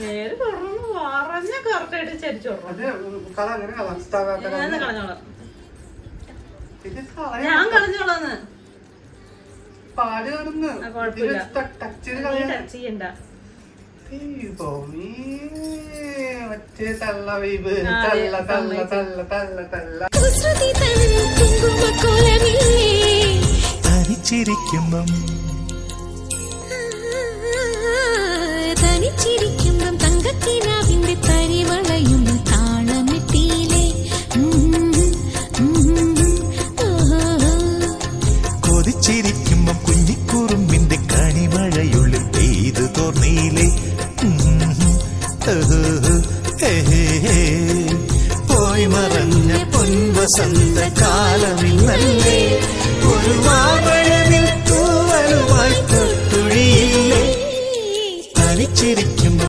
നേരെ തുറന്നു പറഞ്ഞ കറക്റ്റായിട്ട് ചരിച്ചു അത് കള അങ്ങനെ ഞാൻ കളഞ്ഞോളാം? ഇത് ഞാൻ കളഞ്ഞോളാന്ന്. പാൽ കാണുന്നു ആ, കുഴപ്പമില്ല. ടച്ച് ചെയ്ത് നീ കളയാ ടച്ച് ചെയ്യണ്ട. ദൈവമേ, മറ്റേ തള്ള വൈബ് ആ, തള്ള തള്ള സമ്മതിച്ചു. തള്ള തള്ള തള്ള. കുസൃതി തൻ കുങ്കുമക്കോലമില്ലേ? തനിച്ചിരിക്കുമ്പം തനിച്ചിരിക്കുമ്പം കൊതിച്ചിരിക്കുമ്പം കുഞ്ഞിക്കുറുമ്പിന്റെ കണിമഴയുള്ളിൽ പെയ്തു തോർന്നീലേ പോയി മറഞ്ഞ പൊൻവസന്ത കാലമിന്നല്ലേ? ഒരു മാമഴവിൽ തൂവലുമായി തൊട്ടുഴിയില്ലേ? തനിച്ചിരിക്കുമ്പം